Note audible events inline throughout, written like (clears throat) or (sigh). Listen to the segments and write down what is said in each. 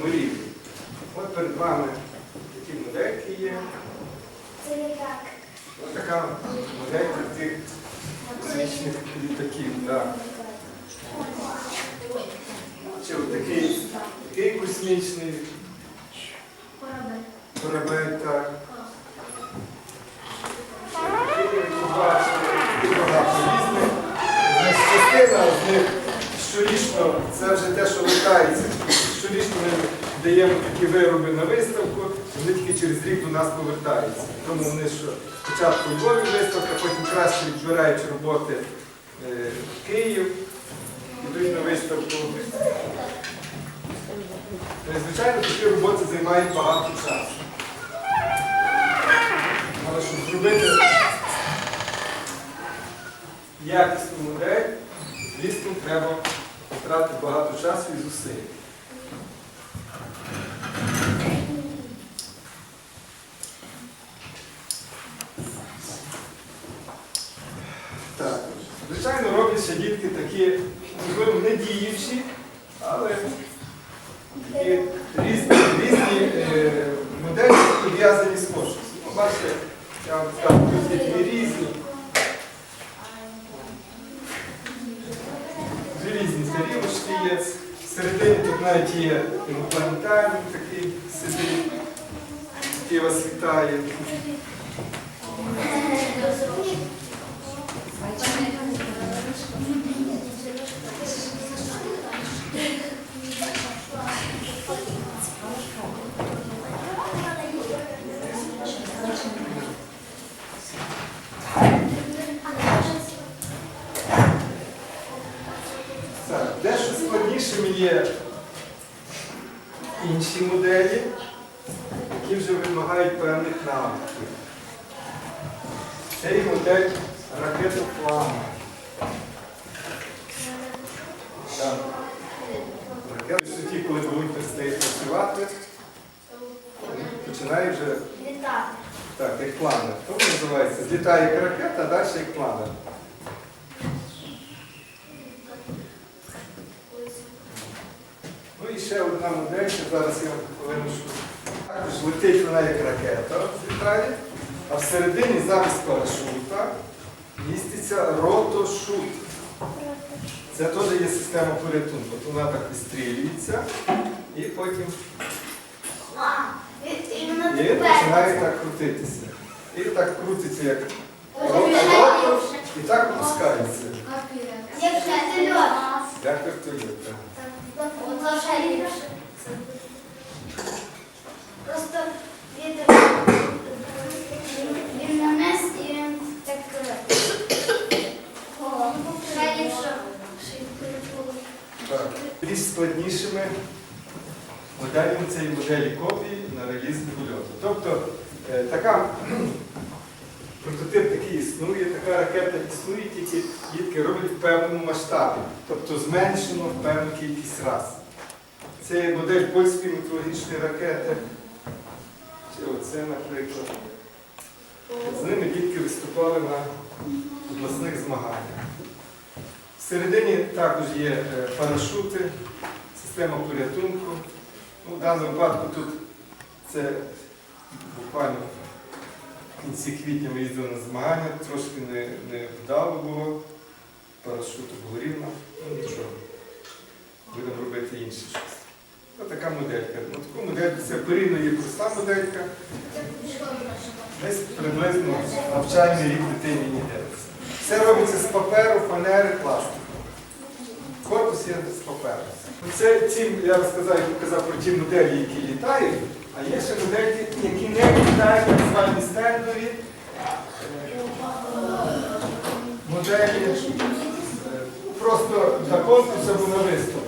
певному рівню. От перед вами такі модельки є. Це не так. Ось така моделька тих космічних літаків. Да. Чи такий, такий космічний Корабель. корабель, так. Частина з них щорічно, це вже те, що летається. Даємо такі вироби на виставку, вони тільки через рік до нас повертаються. Тому вони що спочатку у Львові виставка, потім краще відбирають роботи е, в Київ, йдуть на виставку. Е, Звичайно, такі роботи займають багато часу. Але щоб зробити якісну модель, звісно, треба потратити багато часу і зусиль. Так. Звичайно, роблять ще дітки такі, можливо, не діючі, але такі різні, різні е, моделі пов'язані з космосом. Ну, бачите, я вам скажу, тут є дві різні. Дві різні тарілочки є. Всередині тут навіть є інопланетарний такий сидить, який вас вітає. Так, дещо складнішими є інші моделі, які вже вимагають певних навиків. Це є модель ракетоплана. Так. Ракети в суті, коли беруть перестають працювати, починає вже Літати. так, як планер. Тому називається злітає як ракета, а далі як планер. Модель, що зараз я хвилиночку. Також летить вона як ракета злітає, а всередині замість парашута міститься ротошут. Це теж є система порятунку. От Вона так вистрілюється і потім І починає так крутитися. І так крутиться як ротор, і так опускається. Як вертольот. Як вертольот. так. От лише ліпше. Просто вітер він нанес і він так О, ще ліпше. Так. Більш складнішими моделями і моделі копії на реліз польоту. Тобто е, така (clears throat) прототип такий існує, така ракета існує, тільки дітки роблять в певному масштабі, тобто зменшено в певну кількість раз. Це модель польської метеорологічної ракети. Чи оце, наприклад. З ними дітки виступали на обласних змаганнях. Всередині також є е, парашути, система порятунку. Ну, в даному випадку тут це буквально в кінці квітня ми їздили на змагання, трошки не, не вдало було. Парашут нам. Ну нічого. Будемо робити інше щось. Ось така моделька. Ну, таку модельку це порівняно є проста моделька. Десь приблизно навчальний рік дитині йдеться. Все робиться з паперу, фанери, пластику. Корпус є з паперу. Це ці, я розказав, показав про ті моделі, які літають, а є ще моделі, які не літають, так звані стендові. Моделі е, просто для конкурсу або на виставку.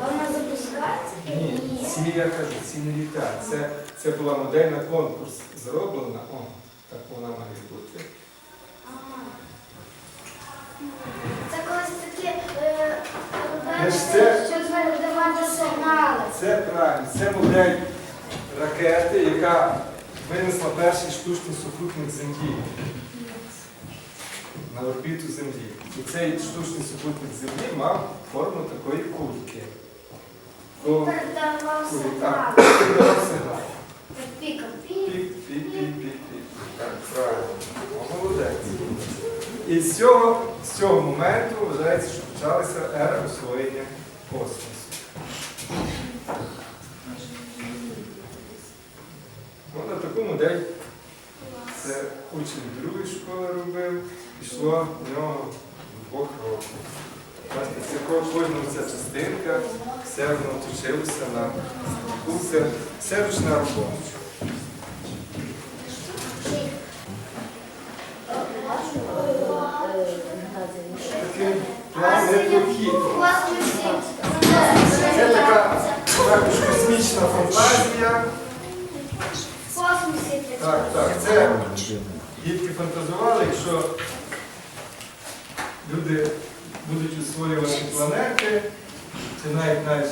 Вона запускається? Ні, ці, я кажу, ці не літають. Це, це була модель на конкурс зроблена. О, так вона має бути. Це колись такі е, Е, це- щоб передавати сигнали. Це правильно, це модель ракети, яка винесла перший штучний супутник Землі на орбіту Землі. І цей штучний супутник Землі мав форму такої кульки. Пік. Пік, пік, пік, пік. Так, правильно. Молодець. І з цього, з цього моменту вважається, що почалася ера освоєння космосу. Ну, на таку модель це учень другої школи робив, пішло в нього двох років. Бачите, Це ко- кожна частинка, все воно точилося на все, все ручна робота. Такий план необхідний. Це така також космічна фантазія. Так, так, це дітки фантазували, якщо люди будуть освоювати планети, чи навіть наш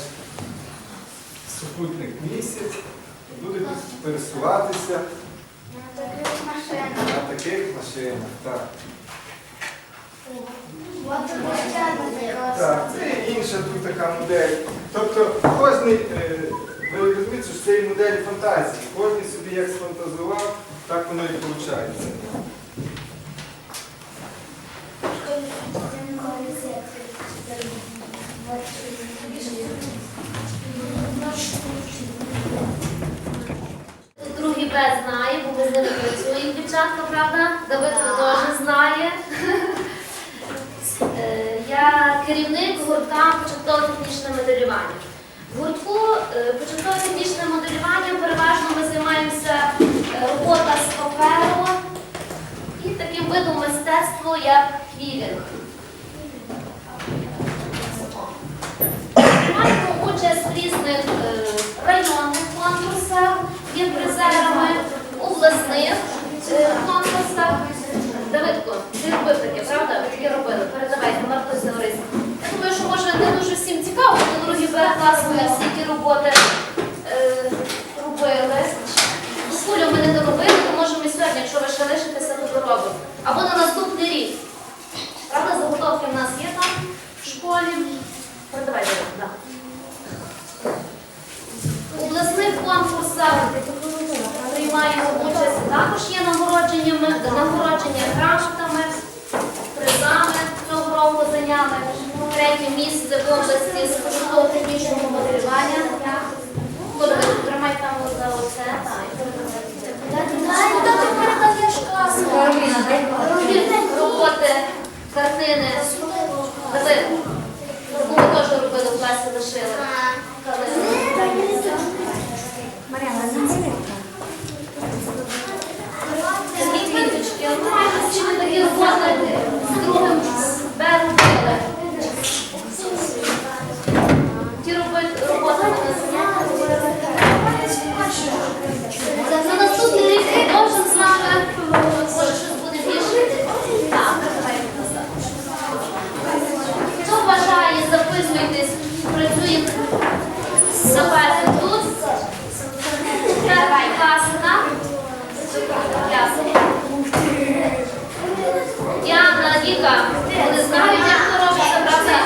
супутник місяць, будуть пересуватися На таких машинах. Так, так це інша тут така модель. Тобто е, ви розумієте, що це і моделі фантазії. Кожен собі як сфантазував, так воно і виходить. Б знає, бо ми з ними працюємо, дівчатка, правда? Давид теж знає. Е, Я керівник гуртка початково-технічне моделювання. В гуртку е, початково-технічне моделювання переважно ми займаємося е, робота з паперу і таким видом мистецтва, як квілінг. Маємо участь в різних районних конкурсах, є призерами, обласних е, конкурсах. Давидко, ти робив таке, правда? Таке робили. Передавайте, Маркусь Лариса. Я думаю, що може не дуже всім цікаво, бо другі Б всі ті роботи е, робили. Кулю ми не доробили, то може ми сьогодні, якщо ви ще лишитеся, то доробимо. Або на наступний рік. Правда, заготовки в нас є там в школі. Передавайте. У обласних конкурсах приймаємо участь. Також є нагородженнями, нагородження грамотами, призами цього року зайняли. Третє місце в області з початкового технічного моделювання. Роботи, картини. Ну, ми теж робили в класі лишили. Такі квіточки, всі ми такі роботи з другим Б. Ті На наступний рік продовжимо з нами. Може, щось буде більше. Так, давайте назад. Хто бажає, записуйтесь, працюємо на базі тут. Давай, класна. Дякую. Діана, Віка, вони знають, як це робиться, правда?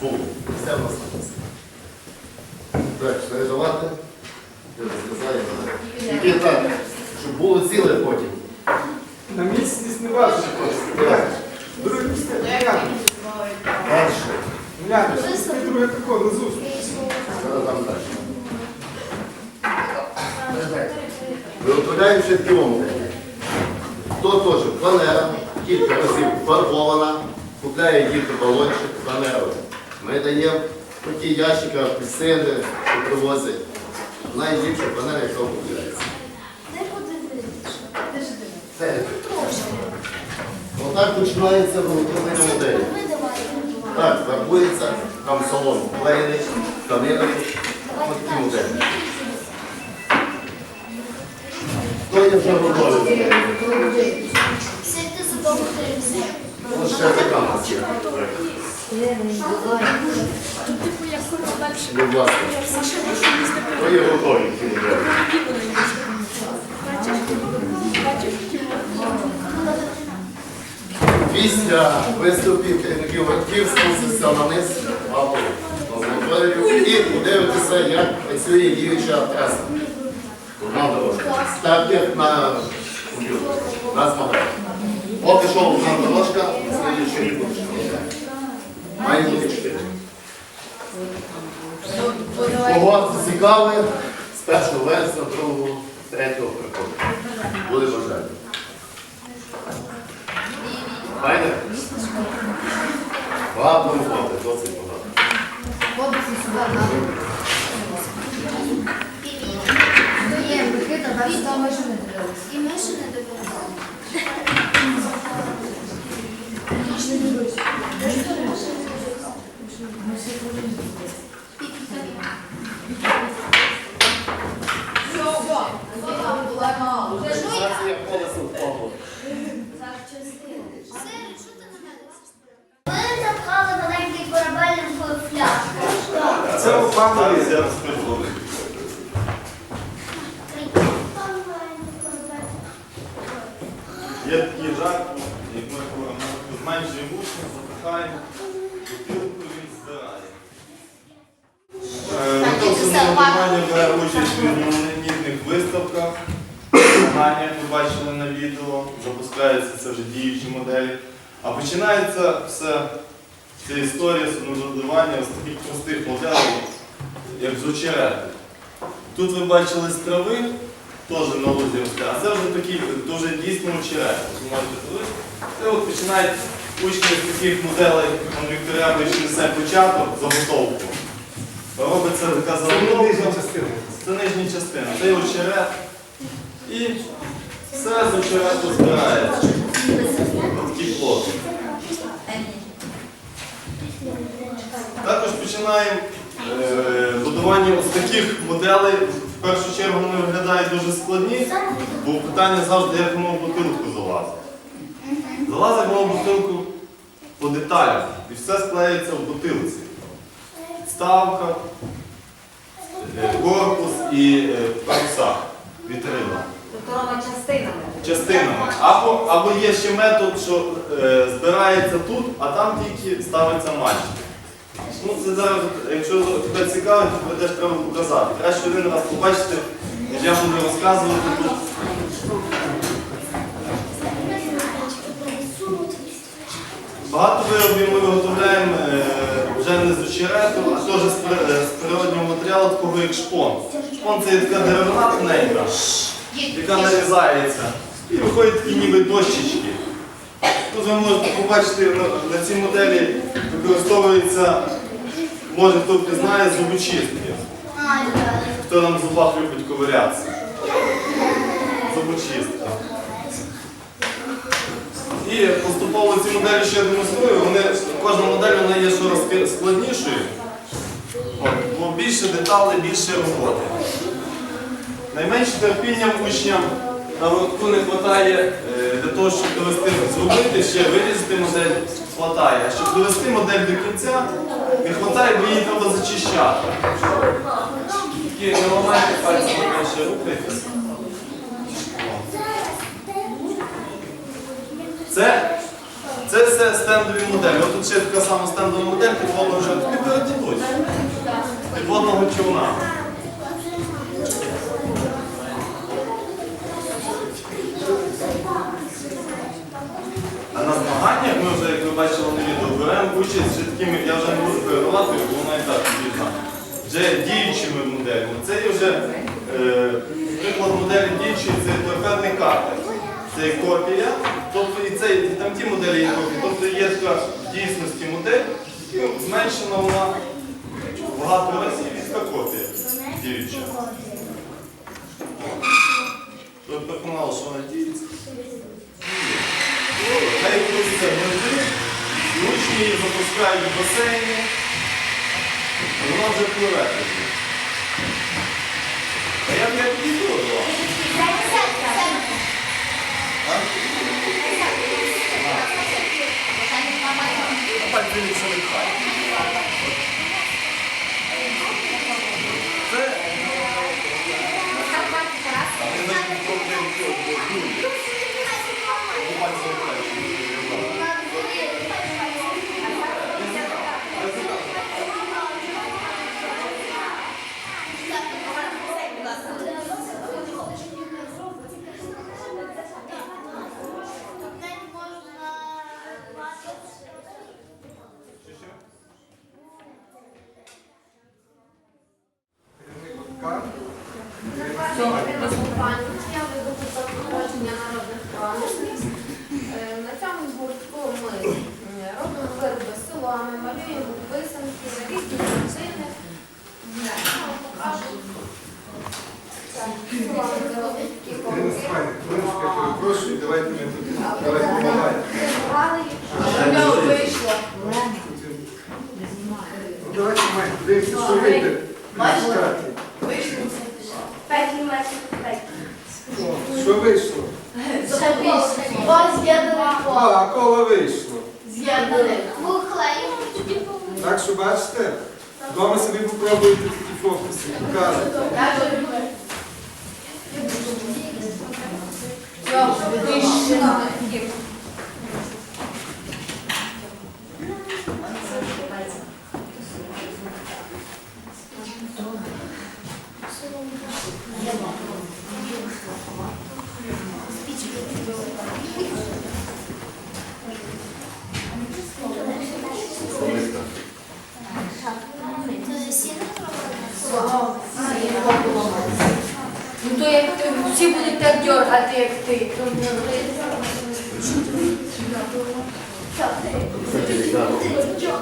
Був. Все в нас написано. Так, передавати. Я розказаю. Тільки так, щоб було ціле потім. На місяць не важко просто. Так. Другий пустий. Гляну, Далі. гляну, пустий друге тако на зустріч. Зараз там далі. Виготовляємо ще. То теж фанера, кілька разів фарбована, купляє діти балончик фанеру. Ми даємо такі ящики, апельсини, привозять. Найліпша фанера, яка купляється. Це. Отак починається виготовлення моделі. Так, рахується, там салон вклеєний, станиною, от кімоде. То є вже готові. Сидьте за того телевізор. Ось ще така мачка. Будь ласка. То є готові кімоде. Бачиш, Після виступів керівників гуртків спуститься на низ лабораторію і подивитися, як працює діюча преса. Так як на на смартфоні. Поки що одна дорожка, слідуючий буде. Має бути чотири. Кого цікавить, з першого вересня, другого, третього приходу. Буде бажання. Файне? Багато роботи, досить багато. І ми ще не дивимося. Сенсація колесо впало. Ми запхали маленький корабель в фляжку. Це. Є такий жарт, як ми зменшуємо учня, запихаємо, бутилку він збирає. Е, В бере участь в різноманітних виставках. Змагання, як ви бачили на відео, запускаються це вже діючі моделі. А починається все ця історія суднодобування з таких простих моделей, як з очерету. Тут ви бачили з трави, теж на лузі росте, а це вже такі, дуже дійсно очерет. Це от починають учні з таких моделей, ще несе початок, заготовку. Робиться така Це заготовка. частина. Це нижня частина, це є очерет. І все з очерету збирається. Такий плод. Також починаємо е, будування ось таких моделей. В першу чергу вони виглядають дуже складні, бо питання завжди, як воно в бутилку залазить. Залазить воно в бутилку по деталях і все склеїться в бутилці. Ставка, е, корпус і е, паруса, вітрина. Тобто частинами. Частинами. Або, або є ще метод, що е, збирається тут, а там тільки ставиться мачта. Ну, це зараз, якщо тебе цікавить, то теж треба показати. Краще один раз побачити, ніж я буду розказувати тут. Багато виробів ми виготовляємо е, вже не з очерету, а теж з, при- е, з природнього матеріалу, такого як шпон. Шпон це така деревина тоненька, яка нарізається. І виходять такі ніби дощечки. Тут ви можете побачити на, цій моделі використовується, може хто впізнає, зубочистки. Хто нам в зубах любить ковирятися. Зубочистки. І поступово ці моделі ще демонструю. Вони, кожна модель вона є що розки- складнішою. Бо більше деталей, більше роботи. Найменше терпінням учням на не вистачає е, для того, щоб довести, зробити ще, вирізати модель, вистачає. А щоб довести модель до кінця, не вистачає, бо її треба зачищати. Тільки не ламайте пальцями, менше рухайтеся. Це, це все стендові моделі. Ось ще така сама стендова модель підводного вже. Підводного човна. А на змаганнях ми вже, як ви бачили на відео, беремо участь ще такими, я вже не буду передавати, бо вона і так відна. Вже діючими моделями. Це є вже е, приклад моделі діючої, це торпедний катер. Це є копія, тобто і, це, там ті моделі є копії. Тобто є така в дійсності модель, зменшена вона багато разів і така копія діюча. Тобто переконало, що вона діється. Хай крутиться гвинти, учні її запускають в басейні, вона вже пливе тоді. А я б я підійду до вас. Це якщо не хай. Це а ми навіть ніколи не виходимо. Буквально Керівник ОК. Сьогодні виступання я веду запровадження народних пам'ятниць. Е, На цьому гуртку ми е, робимо вироби з соломи, малюємо писанки, різні картини. Я вам покажу. Так, соломи роблять такі Ірина колоки. Степанівна, хвилиночку, я перепрошую, давайте ми тут, давайте помагаємо. Рисували їх. Ще не вийшло. Ну подивимося, що вийде. Результати. П'ять метрів. Що вийшло? З'єднаний А, а коло вийшло. З'єднаний. Так що бачите? Вдома собі попробуйте такі фокуси, показуйте. Ну то як ти, всі будуть так дергати, як ти. Я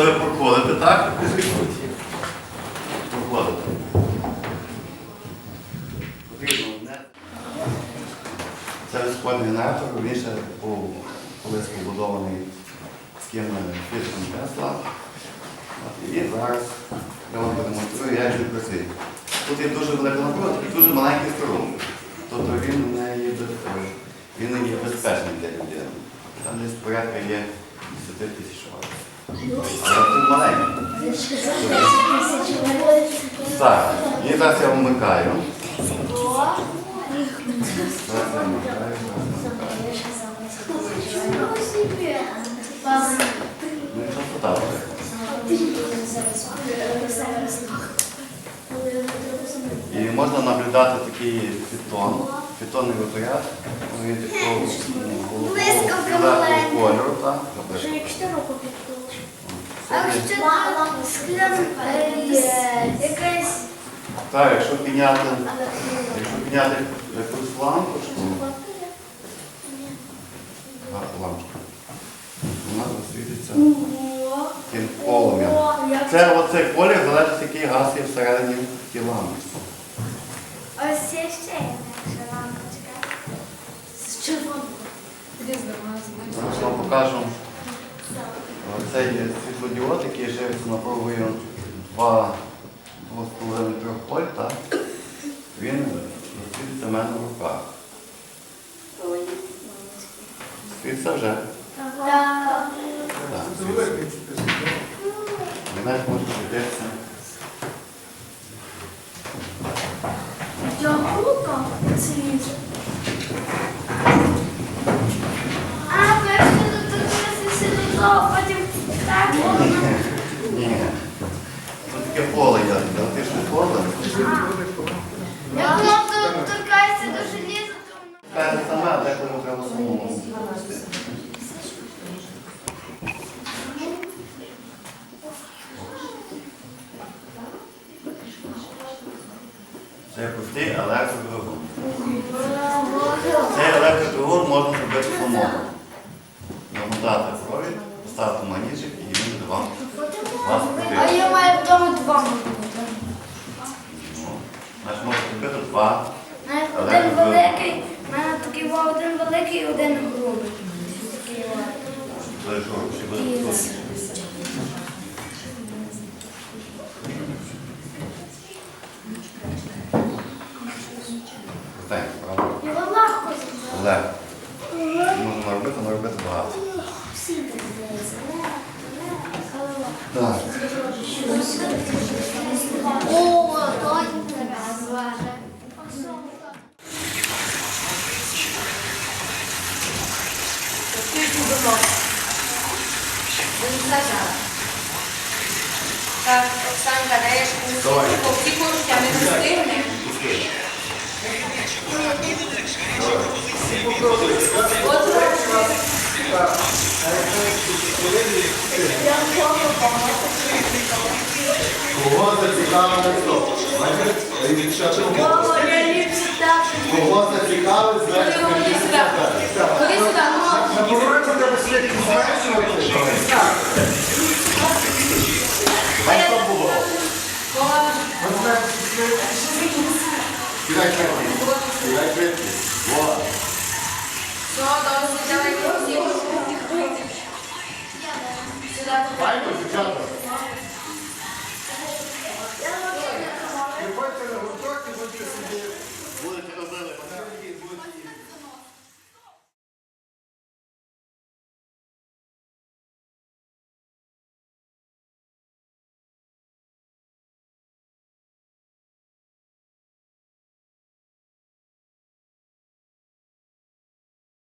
Ви проходите, так? Проходите. Потрібно одне. Це високий генератор, він ще колись побудований з ким фірмом Тесла. І зараз я вам продемонструю, як він працює. Тут є дуже велика напруга, і дуже маленький струм. Тобто він не є, він не є безпечний для людини. Там десь порядка є 10 тисяч ватт. Тут маленький. Так, і зараз я вмикаю. Ну? І можна наблюдати такий підтон. Бетонний випарят. Він такого ну, Блискавка голубого маленька. кольору, так? Запишемо. Якщо руку підтулиш. А Це якщо склян якась Так, якщо підняти, якщо підняти якусь лампочку, а, лампочка, вона засвітиться тим полум'ям. Це оцей колір залежить, який газ є всередині в тій ось є ще. З червоним. Зараз вам покажу. Це світлодіод, який живиться напругою 2 2,5 вольт, так? Він світиться в мене в руках. Світиться вже. Так. Світиться. Ви навіть можете світитися. Я круто. Це А, перше тут торкнувся потім так. Ні. Тут таке поле. Я думав, тут торкається до желіза, то треба самому. Це простий електродвигун. Цей електродвигун можна зробити самому. Намотати провід, поставити манічок і він буде вам вас А крутити. я маю вдома два Ну, Значить, можна зробити два. Один великий, у мене такий во, один великий і один грубий. Такий во. Той, що ще буде тут. Крутенько, правда? Його легко зробити. Легко. Можна наробити, наробити багато. Всі так здається. Так. О, то інтересно. Так, Оксанка, даєш музику, всі хочуть, а ми не встигнемо. Кого зацікавили хто? Кого зацікавили, значить, сюди. Ходи сюди. добре,